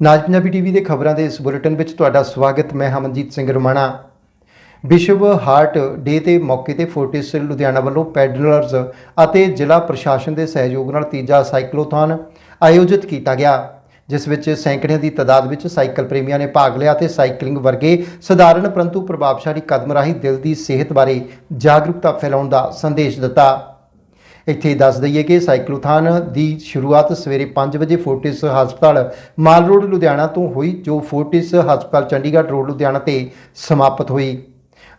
ਨਾਜ Punjabi TV ਦੇ ਖਬਰਾਂ ਦੇ ਇਸ ਬੁਲੇਟਿਨ ਵਿੱਚ ਤੁਹਾਡਾ ਸਵਾਗਤ। ਮੈਂ ਹਮਨਜੀਤ ਸਿੰਘ ਰਮਾਣਾ। ਵਿਸ਼ਵ ਹਾਰਟ ਡੇ ਤੇ ਮੌਕੇ ਤੇ ਫੋਰਟਿਸ ਲੁਧਿਆਣਾ ਵੱਲੋਂ ਪੈਡਲਰਸ ਅਤੇ ਜ਼ਿਲ੍ਹਾ ਪ੍ਰਸ਼ਾਸਨ ਦੇ ਸਹਿਯੋਗ ਨਾਲ ਤੀਜਾ ਸਾਈਕਲੋਥਾਨ ਆਯੋਜਿਤ ਕੀਤਾ ਗਿਆ, ਜਿਸ ਵਿੱਚ ਸੈਂਕੜਿਆਂ ਦੀ ਤਾਦਾਦ ਵਿੱਚ ਸਾਈਕਲ ਪ੍ਰੇਮੀਆਂ ਨੇ ਭਾਗ ਲਿਆ ਤੇ ਸਾਈਕਲਿੰਗ ਵਰਗੇ ਸਧਾਰਨ ਪਰੰਤੂ ਪ੍ਰਭਾਵਸ਼ਾਲੀ ਕਦਮ ਰਾਹੀਂ ਦਿਲ ਦੀ ਸਿਹਤ ਬਾਰੇ ਜਾਗਰੂਕਤਾ ਫੈਲਾਉਣ ਦਾ ਸੰਦੇਸ਼ ਦਿੱਤਾ। ਇੱਥੇ ਦੱਸ ਦਈਏ ਕਿ ਸਾਈਕਲੋਥਾਨ ਦੀ ਸ਼ੁਰੂਆਤ ਸਵੇਰੇ 5 ਵਜੇ ਫੋਰਟਿਸ ਹਸਪਤਾਲ ਮਾਲ ਰੋਡ ਲੁਧਿਆਣਾ ਤੋਂ ਹੋਈ, ਜੋ ਫੋਰਟਿਸ ਹਸਪਤਾਲ ਚੰਡੀਗੜ੍ਹ ਰੋਡ ਲੁਧਿਆਣਾ ਤੇ ਸਮਾਪਤ ਹੋਈ।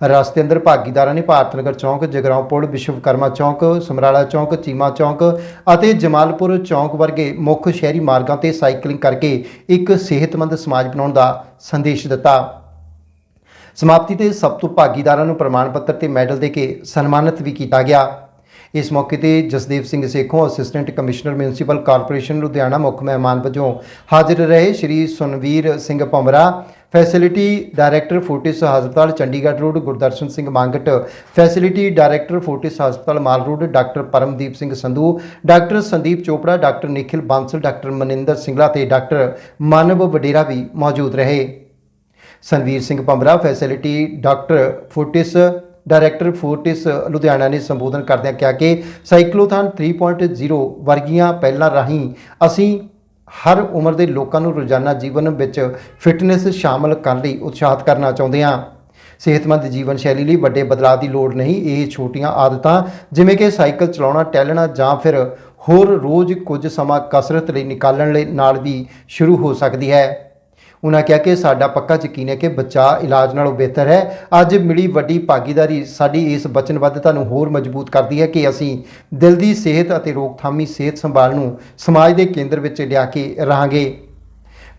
ਰਸਤੇ ਅੰਦਰ ਭਾਗੀਦਾਰਾਂ ਨੇ ਭਾਰਤ ਨਗਰ ਚੌਂਕ ਜਗਰਾਉਂ ਪੁਲ ਵਿਸ਼ਵਕਰਮਾ ਚੌਂਕ, ਸਮਰਾਲਾ ਚੌਂਕ, ਚੀਮਾ ਚੌਂਕ ਅਤੇ ਜਮਾਲਪੁਰ ਚੌਂਕ ਵਰਗੇ ਮੁੱਖ ਸ਼ਹਿਰੀ ਮਾਰਗਾਂ ਤੇ ਸਾਈਕਲਿੰਗ ਕਰਕੇ ਇੱਕ ਸਿਹਤਮੰਦ ਸਮਾਜ ਬਣਾਉਣ ਦਾ ਸੰਦੇਸ਼ ਦਿੱਤਾ। ਸਮਾਪਤੀ ਤੇ ਸਭ ਤੋਂ ਭਾਗੀਦਾਰਾਂ ਨੂੰ ਪ੍ਰਮਾਣ ਪੱਤਰ ਤੇ ਮੈਡਲ ਦੇ ਕੇ ਸਨਮਾਨਿਤ ਵੀ ਕੀਤਾ ਗਿਆ। ਇਸ ਮੌਕੇ ਤੇ Jasdev Singh Sekhon assistant commissioner municipal corporation Ludhiana ਮੁੱਖ ਮਹਿਮਾਨ ਵਜੋਂ ਹਾਜ਼ਰ ਰਹੇ Shri Sunveer Singh Bhamra facility director Fortis ਹਸਪਤਾਲ Chandigarh road Gurdarshan Singh Mangat facility director Fortis ਹਸਪਤਾਲ mall road doctor Parmdeep Singh Sandhu doctor Sandeep Chopra doctor Nikhil Bansal doctor Maninder Singla ਤੇ doctor Manav Vadera ਵੀ ਮੌਜੂਦ ਰਹੇ। Sanveer Singh Pambra facility doctor Fortis director Fortis Ludhiana ਨੇ ਸੰਬੋਧਨ ਕਰਦਿਆਂ ਕਿਹਾ ਕਿ ਸਾਈਕਲੋਥਾਨ 3.0 ਵਰਗੀਆਂ ਪਹਿਲਾਂ ਰਾਹੀਂ ਅਸੀਂ ਹਰ ਉਮਰ ਦੇ ਲੋਕਾਂ ਨੂੰ ਰੋਜ਼ਾਨਾ ਜੀਵਨ ਵਿੱਚ ਫਿਟਨੈਸ ਸ਼ਾਮਲ ਕਰਨ ਲਈ ਉਤਸ਼ਾਹਿਤ ਕਰਨਾ ਚਾਹੁੰਦੇ ਹਾਂ। ਸਿਹਤਮੰਦ ਜੀਵਨ ਸ਼ੈਲੀ ਲਈ ਵੱਡੇ ਬਦਲਾਅ ਦੀ ਲੋੜ ਨਹੀਂ, ਇਹ ਛੋਟੀਆਂ ਆਦਤਾਂ ਜਿਵੇਂ ਕਿ ਸਾਈਕਲ ਚਲਾਉਣਾ, ਟਹਿਲਣਾ ਜਾਂ ਫਿਰ ਹੋਰ ਰੋਜ਼ ਕੁਝ ਸਮਾਂ ਕਸਰਤ ਲਈ ਨਿਕਾਲਣ ਲਈ ਨਾਲ ਵੀ ਸ਼ੁਰੂ ਹੋ ਸਕਦੀ ਹੈ। ਉਹਨਾਂ ਕਿਹਾ ਕਿ ਸਾਡਾ ਪੱਕਾ ਯਕੀਨ ਹੈ ਕਿ ਬਚਾਅ ਇਲਾਜ ਨਾਲੋਂ ਬਿਹਤਰ ਹੈ। ਅੱਜ ਮਿਲੀ ਵੱਡੀ ਭਾਗੀਦਾਰੀ ਸਾਡੀ ਇਸ ਵਚਨਬੱਧਤਾ ਨੂੰ ਹੋਰ ਮਜ਼ਬੂਤ ਕਰਦੀ ਹੈ ਕਿ ਅਸੀਂ ਦਿਲ ਦੀ ਸਿਹਤ ਅਤੇ ਰੋਕਥਾਮੀ ਸਿਹਤ ਸੰਭਾਲ ਨੂੰ ਸਮਾਜ ਦੇ ਕੇਂਦਰ ਵਿੱਚ ਲਿਆ ਕੇ ਰਹਾਂਗੇ।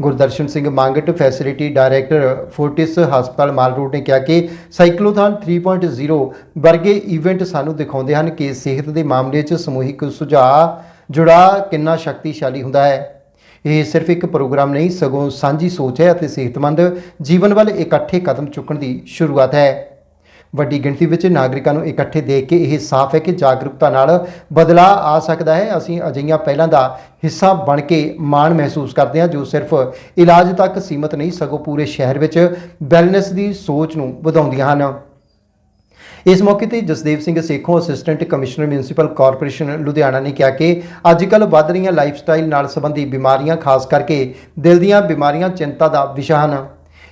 Gurdarshan Singh Mangat facility director Fortis ਹਸਪਤਾਲ ਮਾਲਰੋਡ ਨੇ ਕਿਹਾ ਕਿ ਸਾਈਕਲੋਥਾਨ 3.0 ਵਰਗੇ ਇਵੈਂਟ ਸਾਨੂੰ ਦਿਖਾਉਂਦੇ ਹਨ ਕਿ ਸਿਹਤ ਦੇ ਮਾਮਲੇ 'ਚ ਸਮੂਹਿਕ ਸੁਝਾਅ ਜੁੜਾ ਕਿੰਨਾ ਸ਼ਕਤੀਸ਼ਾਲੀ ਹੁੰਦਾ ਹੈ। ਇਹ ਸਿਰਫ ਇੱਕ ਪ੍ਰੋਗਰਾਮ ਨਹੀਂ, ਸਗੋਂ ਸਾਂਝੀ ਸੋਚ ਹੈ ਅਤੇ ਸਿਹਤਮੰਦ ਜੀਵਨ ਵੱਲ ਇਕੱਠੇ ਕਦਮ ਚੁੱਕਣ ਦੀ ਸ਼ੁਰੂਆਤ ਹੈ। ਵੱਡੀ ਗਿਣਤੀ ਵਿੱਚ ਨਾਗਰਿਕਾਂ ਨੂੰ ਇਕੱਠੇ ਦੇਖ ਕੇ ਇਹ ਸਾਫ਼ ਹੈ ਕਿ ਜਾਗਰੂਕਤਾ ਨਾਲ ਬਦਲਾਅ ਆ ਸਕਦਾ ਹੈ। ਅਸੀਂ ਅਜਿਹੀਆਂ ਪਹਿਲਾਂ ਦਾ ਹਿੱਸਾ ਬਣ ਕੇ ਮਾਣ ਮਹਿਸੂਸ ਕਰਦੇ ਹਾਂ ਜੋ ਸਿਰਫ ਇਲਾਜ ਤੱਕ ਸੀਮਤ ਨਹੀਂ, ਸਗੋਂ ਪੂਰੇ ਸ਼ਹਿਰ ਵਿੱਚ ਵੈਲਨੈਸ ਦੀ ਸੋਚ ਨੂੰ ਵਧਾਉਂਦੀਆਂ ਹਨ। ਇਸ ਮੌਕੇ ਤੇ Jasdev Singh Sekhon assistant commissioner municipal corporation Ludhiana ਨੇ ਕਿਹਾ ਕਿ ਅੱਜਕੱਲ ਵੱਧ ਰਹੀਆਂ ਲਾਈਫਸਟਾਈਲ ਨਾਲ ਸੰਬੰਧੀ ਬਿਮਾਰੀਆਂ, ਖਾਸ ਕਰਕੇ ਦਿਲ ਦੀਆਂ ਬਿਮਾਰੀਆਂ, ਚਿੰਤਾ ਦਾ ਵਿਸ਼ਾ ਹਨ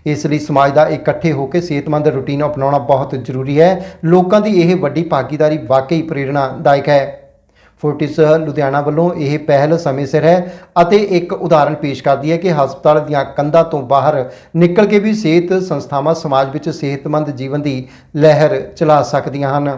ਇਸ ਲਈ ਸਮਾਜ ਦਾ ਇਕੱਠੇ ਹੋ ਕੇ ਸਿਹਤਮੰਦ ਰੁਟੀਨ ਅਪਣਾਉਣਾ ਬਹੁਤ ਜ਼ਰੂਰੀ ਹੈ। ਲੋਕਾਂ ਦੀ ਇਹ ਵੱਡੀ ਭਾਗੀਦਾਰੀ ਵਾਕਈ ਪ੍ਰੇਰਣਾਦਾਇਕ ਹੈ। ਫੋਰਟਿਸ ਲੁਧਿਆਣਾ ਵੱਲੋਂ ਇਹ ਪਹਿਲ ਸਮੇਂ ਸਿਰ ਹੈ ਅਤੇ ਇੱਕ ਉਦਾਹਰਣ ਪੇਸ਼ ਕਰਦੀ ਹੈ ਕਿ ਹਸਪਤਾਲ ਦੀਆਂ ਕੰਧਾਂ ਤੋਂ ਬਾਹਰ ਨਿਕਲ ਕੇ ਵੀ ਸਿਹਤ ਸੰਸਥਾਵਾਂ ਸਮਾਜ ਵਿੱਚ ਸਿਹਤਮੰਦ ਜੀਵਨ ਦੀ ਲਹਿਰ ਚਲਾ ਸਕਦੀਆਂ ਹਨ।